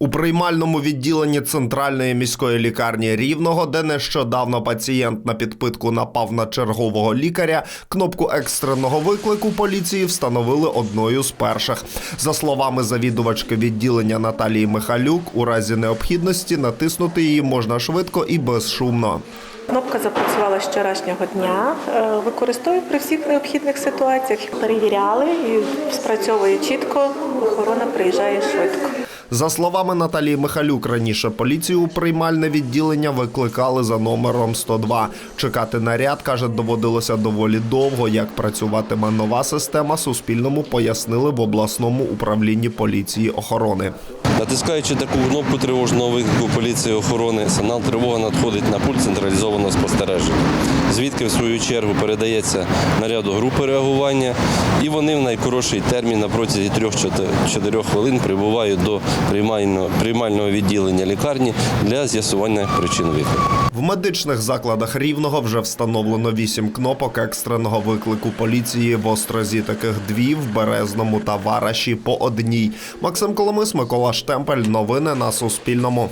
У приймальному відділенні центральної міської лікарні Рівного, де нещодавно пацієнт на підпитку напав на чергового лікаря, кнопку екстреного виклику поліції встановили одною з перших. За словами завідувачки відділення Наталії Михалюк, у разі необхідності натиснути її можна швидко і безшумно. Кнопка запрацювала з вчорашнього дня. Е, Використовую при всіх необхідних ситуаціях. Перевіряли і спрацьовує чітко. Охорона приїжджає швидко. За словами Наталії Михалюк, раніше поліцію у приймальне відділення викликали за номером 102. Чекати наряд, каже, доводилося доволі довго. Як працюватиме нова система, Суспільному пояснили в обласному управлінні поліції охорони. Натискаючи таку кнопку тривожного виклику поліції охорони, сигнал тривога надходить на пульт централізованого спостереження, звідки в свою чергу передається наряду групи реагування, і вони в найкоротший термін на протязі 3-4 хвилин прибувають до приймального, відділення лікарні для з'ясування причин виклику. В медичних закладах рівного вже встановлено вісім кнопок екстреного виклику поліції в Острозі. Таких дві в Березному та Вараші по одній. Максим Коломис, Микола Штемпель. Новини на Суспільному.